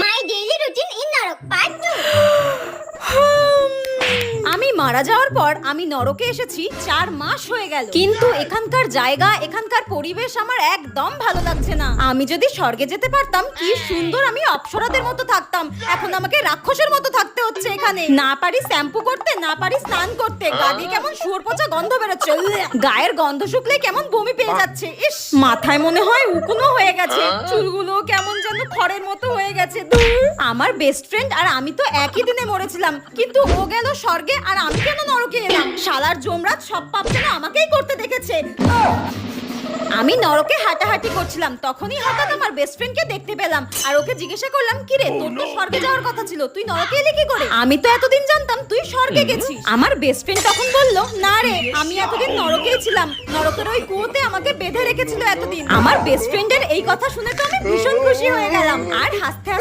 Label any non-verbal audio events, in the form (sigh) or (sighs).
My daily routine in নরক part (sighs) আমি মারা যাওয়ার পর আমি নরকে এসেছি, চার মাস হয়ে গেল। কিন্তু এখানকার জায়গা, এখানকার পরিবেশ আমার একদম ভালো লাগছে না। আমি যদি স্বর্গে যেতে পারতাম, কি সুন্দর আমি অপ্সরাদের মতো থাকতাম। এখন আমাকে রাক্ষসের মতো থাকতে হচ্ছে এখানে। না পারি শ্যাম্পু করতে, না পারি স্নান করতে। গা দিয়ে কেমন শুয়োর পচা গন্ধ বেরোচ্ছে। গায়ের গন্ধ শুকলে কেমন বমি পেয়ে যাচ্ছে। ইস, মাথায় মনে হয় উকুনো হয়ে গেছে। চুলগুলো কেমন খড়ের মতো হয়ে গেছে ধুর। আমার বেস্ট ফ্রেন্ড আর আমি তো একই দিনে মরেছিলাম। কিন্তু ও গেল স্বর্গে আর আমি কেন নরকে এলাম? শালার জমরাত সব পাপ যেন আমাকেই করতে দেখেছে। আমি নরকে হাঁটাহাঁটি করছিলাম তখনই হঠাৎ আমার বেস্ট ফ্রেন্ডকে দেখতে পেলাম। আর ওকে জিজ্ঞাসা করলাম কি রে তোর তো স্বর্গে যাওয়ার কথা ছিল তুই নরকে এলি কি করে? আমি তো এতদিন জানতাম তুই স্বর্গে গেছিস। আমার বেস্ট ফ্রেন্ড তখন বলল না রে আমি এতদিন নরকেই ছিলাম। নরকের ওই কুয়োতে আমাকে বেঁধে রেখেছিল এতদিন। আমার বেস্ট ফ্রেন্ডের এই কথা শুনে তো আমি ভীষণ খুশি হয়ে গেলাম আর হাসতে হাসতে